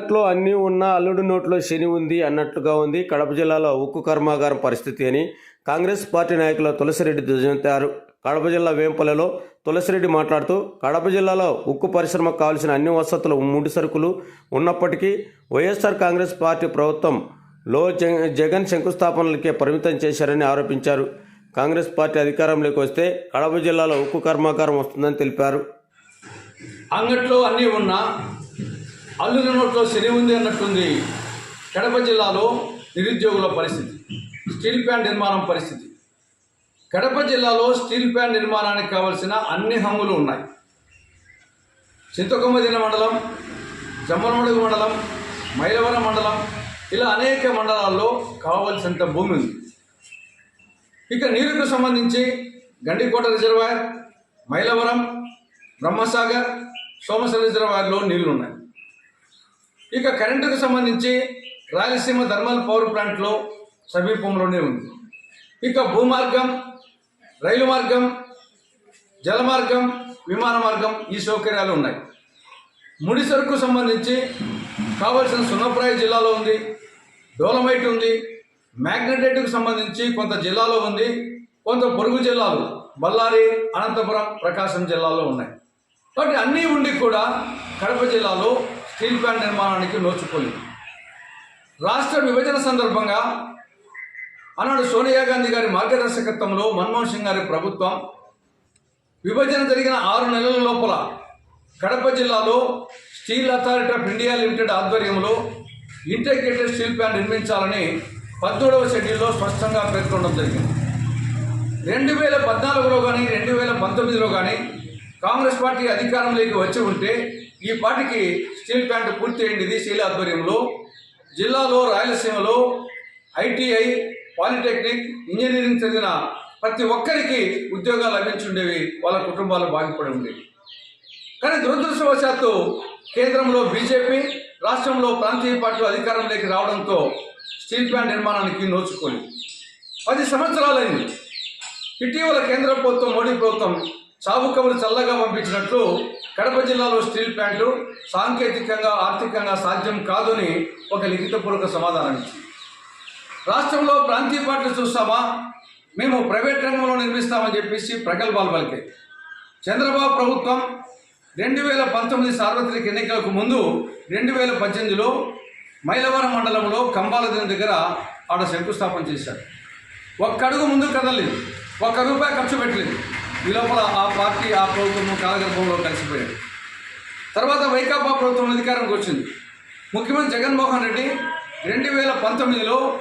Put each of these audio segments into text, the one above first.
మొదట్లో అన్నీ ఉన్న అల్లుడి నోట్లో శని ఉంది అన్నట్లుగా ఉంది. కడప జిల్లాలో ఉక్కు కర్మాగారం పరిస్థితి అని కాంగ్రెస్ పార్టీ నాయకులు తులసిరెడ్డి ధ్వజంతారు కడప జిల్లా వేంపల్లిలో తులసిరెడ్డి మాట్లాడుతూ కడప జిల్లాలో ఉక్కు పరిశ్రమకు కావాల్సిన అన్ని వసతులు ముడి సరుకులు ఉన్నప్పటికీ వైఎస్ఆర్ కాంగ్రెస్ పార్టీ ప్రభుత్వం లో జగన్ శంకుస్థాపనలకే పరిమితం చేశారని ఆరోపించారు. కాంగ్రెస్ పార్టీ అధికారంలోకి వస్తే కడప జిల్లాలో ఉక్కు కర్మాగారం వస్తుందని తెలిపారు. అంగట్లో అన్నీ ఉన్నా అల్లుల నోట్లో సిరి ఉంది అన్నట్టుంది. కడప జిల్లాలో నిరుద్యోగుల పరిస్థితి స్టీల్ ప్లాంట్ నిర్మాణం పరిస్థితి. కడప జిల్లాలో స్టీల్ ప్లాంట్ నిర్మాణానికి కావలసిన అన్ని హంగులు ఉన్నాయి. చింతకొమ్మదిన మండలం జమ్మలమడుగు మండలం మైలవరం మండలం ఇలా అనేక మండలాల్లో కావలసినంత భూమి ఉంది. ఇక నీరుకు సంబంధించి గండికోట రిజర్వాయర్ మైలవరం బ్రహ్మసాగర్ సోమశిల రిజర్వాయర్లో నీళ్ళు ఉన్నాయి ఇక కరెంటుకు సంబంధించి రాయలసీమ థర్మల్ పవర్ ప్లాంట్లో సమీపంలోనే ఉంది. ఇక భూమార్గం రైలు మార్గం జల మార్గం విమాన మార్గం ఈ సౌకర్యాలు ఉన్నాయి. ముడి సరుకు సంబంధించి కావలసిన సున్నప్రాయ జిల్లాలో ఉంది డోలమైట్ ఉంది మ్యాగ్నెటైట్కు సంబంధించి కొంత జిల్లాలో ఉంది కొంత పొరుగు జిల్లాలు బళ్ళారి అనంతపురం ప్రకాశం జిల్లాలో ఉన్నాయి. కాబట్టి అన్నీ ఉండి కూడా కడప జిల్లాలో స్టీల్ ప్లాంట్ నిర్మాణానికి నోచుకోలేదు. రాష్ట్ర విభజన సందర్భంగా ఆనాడు సోనియా గాంధీ గారి మార్గదర్శకత్వంలో మన్మోహన్ సింగ్ గారి ప్రభుత్వం విభజన జరిగిన ఆరు నెలల లోపల కడప జిల్లాలో steel authority of India limited ఆధ్వర్యంలో ఇంటిగ్రేటెడ్ స్టీల్ ప్లాంట్ నిర్మించాలని పద్దెనిమిదవ షెడ్యూల్లో స్పష్టంగా పేర్కొనడం జరిగింది. రెండు వేల పద్నాలుగులో కానీ రెండు వేల పంతొమ్మిదిలో కానీ కాంగ్రెస్ పార్టీ అధికారంలోకి వచ్చి ఉంటే ఈ పార్టీకి స్టీల్ ప్లాంట్ పూర్తి అయింది స్టీల్ ఆధ్వర్యంలో. జిల్లాలో రాయలసీమలో ఐటీఐ పాలిటెక్నిక్ ఇంజనీరింగ్ చదివిన ప్రతి ఒక్కరికి ఉద్యోగాలు లభించుండేవి. వాళ్ళ కుటుంబాలు బాగుపడి ఉండేవి. కానీ దురదృష్టవశాత్తు కేంద్రంలో బీజేపీ రాష్ట్రంలో ప్రాంతీయ పార్టీలు అధికారంలోకి రావడంతో స్టీల్ ప్లాంట్ నిర్మాణానికి నోచుకోలేదు. పది సంవత్సరాలైంది. ఇటీవల కేంద్ర ప్రభుత్వం మోడీ ప్రభుత్వం చాబుకములు చల్లగా పంపించినట్లు కడప జిల్లాలో స్టీల్ ప్లాంట్లు సాంకేతికంగా ఆర్థికంగా సాధ్యం కాదని ఒక లిఖితపూర్వక సమాధానం ఇచ్చింది. రాష్ట్రంలో ప్రాంతీయ పార్టీలు చూస్తామా? మేము ప్రైవేట్ రంగంలో నిర్మిస్తామని చెప్పేసి ప్రగల్భాలు పలికాయి. చంద్రబాబు ప్రభుత్వం రెండు వేల పంతొమ్మిది సార్వత్రిక ఎన్నికలకు ముందు రెండు వేల పద్దెనిమిదిలో మైలవరం మండలంలో కంబాలదిన దగ్గర ఆడ శంకుస్థాపన చేశారు. ఒక్కడుగు ముందు కదలేదు ఒక్క రూపాయి ఖర్చు పెట్టలేదు. ఈ లోపల ఆ పార్టీ ఆ ప్రభుత్వం కాలగర్భంలో కలిసిపోయాడు. తర్వాత వైకాపా ప్రభుత్వం అధికారంకి వచ్చింది. ముఖ్యమంత్రి జగన్మోహన్ రెడ్డి రెండు వేల పంతొమ్మిదిలో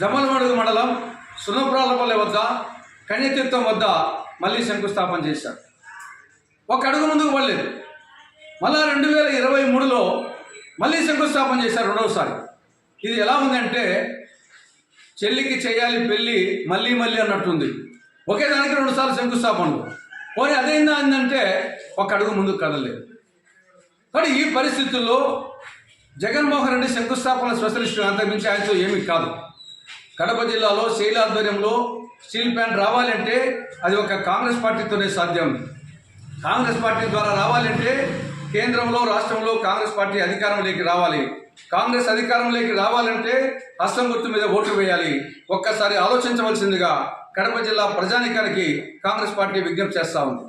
జమ్మలమడుగు మండలం సునప్రాలపల్లి వద్ద కన్యతీర్థం వద్ద మళ్ళీ శంకుస్థాపన చేశారు. ఒక అడుగు ముందుకు పడలేదు. మళ్ళా రెండు వేల ఇరవై మూడులో మళ్ళీ శంకుస్థాపన చేశారు రెండవసారి ఇది ఎలా ఉందంటే చెల్లికి చేయాలి పెళ్ళి మళ్ళీ మళ్ళీ అన్నట్టుంది. ఒకే దానికి రెండుసార్లు శంకుస్థాపనలు. పోనీ అదేందా అందంటే ఒక అడుగు ముందుకు కదలేదు కానీ ఈ పరిస్థితుల్లో జగన్మోహన్ రెడ్డి శంకుస్థాపన స్పెషలిస్ట్ అంతకుమించి ఆయనతో ఏమీ కాదు. కడప జిల్లాలో శైల ఆధ్వర్యంలో స్టీల్ ప్లాంట్ రావాలంటే అది ఒక కాంగ్రెస్ పార్టీతోనే సాధ్యం. కాంగ్రెస్ పార్టీ ద్వారా రావాలంటే కేంద్రంలో రాష్ట్రంలో కాంగ్రెస్ పార్టీ అధికారంలోకి రావాలి. కాంగ్రెస్ అధికారంలోకి రావాలంటే హస్తం గుర్తు మీద ఓట్లు వేయాలి. ఒక్కసారి ఆలోచించవలసిందిగా కడప జిల్లా ప్రజానికానికి కాంగ్రెస్ పార్టీ విజ్ఞప్తి చేస్తా ఉంది.